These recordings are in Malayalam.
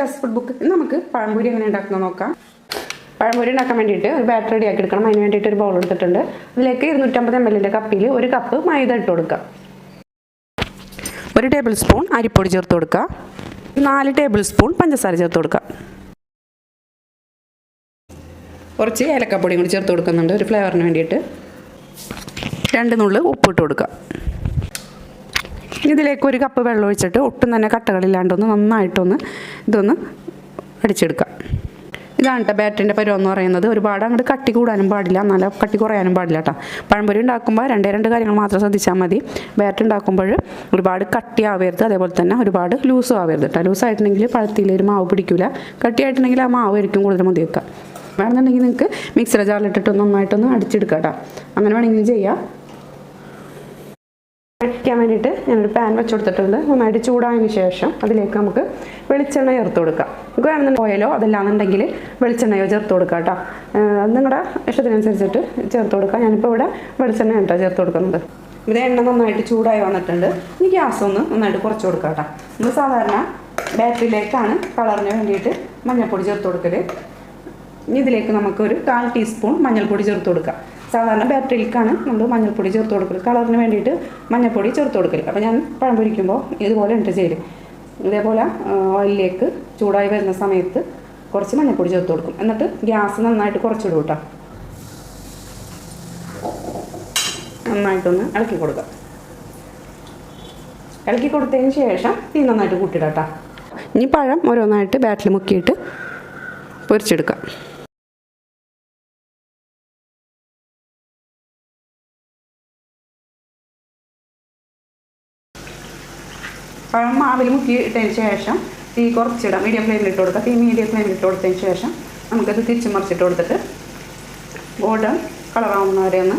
ജസ്റ്റ് ഫുഡ് ബുക്ക് നമുക്ക് പഴംപൊരി എങ്ങനെ ഉണ്ടാക്കുന്നത് നോക്കാം. പഴംപൊരി ഉണ്ടാക്കാൻ വേണ്ടിയിട്ട് ഒരു ബാറ്റർ റെഡി ആക്കി എടുക്കണം. അതിന് വേണ്ടിയിട്ട് ഒരു ബൗൾ എടുത്തിട്ടുണ്ട്. അതിലേക്ക് ഇരുന്നൂറ്റമ്പത് എം എല്ലിന്റെ കപ്പിൽ ഒരു കപ്പ് മൈദ ഇട്ട് കൊടുക്കുക ഒരു ടേബിൾ സ്പൂൺ അരിപ്പൊടി ചേർത്ത് കൊടുക്കുക നാല് ടേബിൾ സ്പൂൺ പഞ്ചസാര ചേർത്ത് കൊടുക്കുക കുറച്ച് ഏലക്കപ്പൊടിയും കൂടി ചേർത്ത് കൊടുക്കുന്നുണ്ട്. ഒരു ഫ്ലേവറിന് വേണ്ടിയിട്ട്. രണ്ട് നുള്ളു ഉപ്പിട്ട് കൊടുക്കുക ഇതിലേക്ക് ഒരു കപ്പ് വെള്ളം ഒഴിച്ചിട്ട് ഒട്ടും തന്നെ കട്ടകളില്ലാണ്ടൊന്ന് നന്നായിട്ടൊന്ന് ഇതൊന്ന് അടിച്ചെടുക്കാം ഇതാണ് കേട്ടോ ബാറ്ററിന്റെ പരുവം എന്ന് പറയുന്നത്. ഒരുപാട് അങ്ങോട്ട് കട്ടി കൂടാനും പാടില്ല. എന്നാലും കട്ടി കുറയാനും പാടില്ല കേട്ടോ പഴംപൊരി ഉണ്ടാക്കുമ്പോൾ രണ്ടേ രണ്ട് കാര്യങ്ങൾ മാത്രം ശ്രദ്ധിച്ചാൽ മതി. ബാറ്ററി ഉണ്ടാക്കുമ്പോൾ ഒരുപാട് കട്ടി ആവരുത്. അതേപോലെ തന്നെ ഒരുപാട് ലൂസും ആവരുത് കേട്ടോ ലൂസായിട്ടുണ്ടെങ്കിൽ പഴത്തിയിൽ ഒരു മാവ് പിടിക്കില്ല കട്ടിയായിട്ടുണ്ടെങ്കിൽ ആ മാവ് ആയിരിക്കും കൂടുതൽ മതി വെക്കുക വേണമെന്നുണ്ടെങ്കിൽ നിങ്ങൾക്ക് മിക്സർ ജാറിലിട്ടിട്ട് നന്നായിട്ടൊന്ന് അടിച്ചെടുക്കാം കേട്ടോ അങ്ങനെ വേണമെങ്കിൽ ചെയ്യാം. കഴിക്കാൻ വേണ്ടിയിട്ട് ഞാനൊരു പാൻ വെച്ച് കൊടുത്തിട്ടുണ്ട്. നന്നായിട്ട് ചൂടായതിനു ശേഷം അതിലേക്ക് നമുക്ക് വെളിച്ചെണ്ണ ചേർത്ത് കൊടുക്കാം. നമുക്ക് വേണമെന്നുണ്ടെങ്കിൽ ഓയിലോ അതല്ലാന്നുണ്ടെങ്കിൽ വെളിച്ചെണ്ണയോ ചേർത്ത് കൊടുക്കാം കേട്ടോ. നിങ്ങളുടെ ഇഷ്ടത്തിനനുസരിച്ചിട്ട് ചേർത്ത് കൊടുക്കാം. ഞാനിപ്പോൾ ഇവിടെ വെളിച്ചെണ്ണ കേട്ടോ ചേർത്ത് കൊടുക്കുന്നത്. ഇവിടെ എണ്ണ നന്നായിട്ട് ചൂടായി വന്നിട്ടുണ്ട്. ഇനി ഗ്യാസ് ഒന്ന് നന്നായിട്ട് കുറച്ച് കൊടുക്കാം കേട്ടോ. നമ്മൾ സാധാരണ ബാറ്ററിയിലേക്കാണ് കളറിന് വേണ്ടിയിട്ട് മഞ്ഞൾപ്പൊടി ചേർത്ത് കൊടുക്കൽ ഇനി ഇതിലേക്ക് നമുക്കൊരു കാൽ ടീസ്പൂൺ മഞ്ഞൾപ്പൊടി ചേർത്ത് കൊടുക്കാം. സാധാരണ ബാറ്ററിയിലേക്കാണ് നമ്മൾ മഞ്ഞൾപ്പൊടി ചേർത്ത് കൊടുക്കൽ കളറിന് വേണ്ടിയിട്ട് മഞ്ഞൾപ്പൊടി ചേർത്ത് കൊടുക്കൽ അപ്പോൾ ഞാൻ പഴം പൊരിക്കുമ്പോൾ ഇതുപോലെ ഉണ്ട് ചെയ്യൽ ഇതേപോലെ ഓയിലിലേക്ക് ചൂടായി വരുന്ന സമയത്ത് കുറച്ച് മഞ്ഞൾപ്പൊടി ചേർത്ത് കൊടുക്കും. എന്നിട്ട് ഗ്യാസ് നന്നായിട്ട് കുറച്ചിടും കേട്ടോ. നന്നായിട്ടൊന്ന് ഇളക്കി കൊടുക്കാം. ഇളക്കി കൊടുത്തതിന് ശേഷം തീ നന്നായിട്ട് കൂട്ടിയിടാം കേട്ടോ. ഇനി പഴം ഓരോന്നായിട്ട് ബാറ്റിൽ മുക്കിയിട്ട് പൊരിച്ചെടുക്കാം. പഴം മാവിൽ മുക്കി ഇട്ടതിന് ശേഷം തീ കുറച്ചിടാം. മീഡിയം ഫ്ലെയിമിൽ ഇട്ട് കൊടുക്കുക തീ മീഡിയം ഫ്ലെയിമിൽ ഇട്ട് കൊടുത്തതിന് ശേഷം നമുക്കത് തിരിച്ച് മറിച്ചിട്ട് കൊടുത്തിട്ട് ഗോൾഡൻ കളറാവുന്നവരെ ഒന്ന്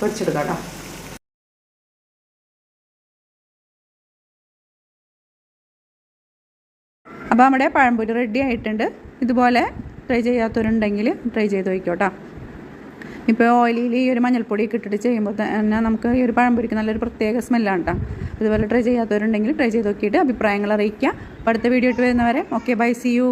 പൊരിച്ചെടുക്കാം കേട്ടോ. അപ്പോൾ നമ്മുടെ പഴംപൊരി റെഡി ആയിട്ടുണ്ട്. ഇതുപോലെ ട്രൈ ചെയ്യാത്തവരുണ്ടെങ്കിൽ ട്രൈ ചെയ്ത് നോക്കിക്കോട്ടോ ഇപ്പോൾ ഓയിലിൽ ഈ ഒരു മഞ്ഞൾപ്പൊടിയൊക്കെ ഇട്ടിട്ട് ചെയ്യുമ്പോൾ തന്നെ നമുക്ക് ഈ ഒരു പഴംപൊരിക്ക് നല്ലൊരു പ്രത്യേക സ്മെല്ലാണ് കേട്ടോ. ഇതുപോലെ ട്രൈ ചെയ്യാത്തവരുണ്ടെങ്കിൽ ട്രൈ ചെയ്ത് നോക്കിയിട്ട് അഭിപ്രായങ്ങൾ അറിയിക്കുക. അടുത്ത വീഡിയോ ഇട്ട് വരുന്നവരെ ഓക്കെ ബൈ സി യു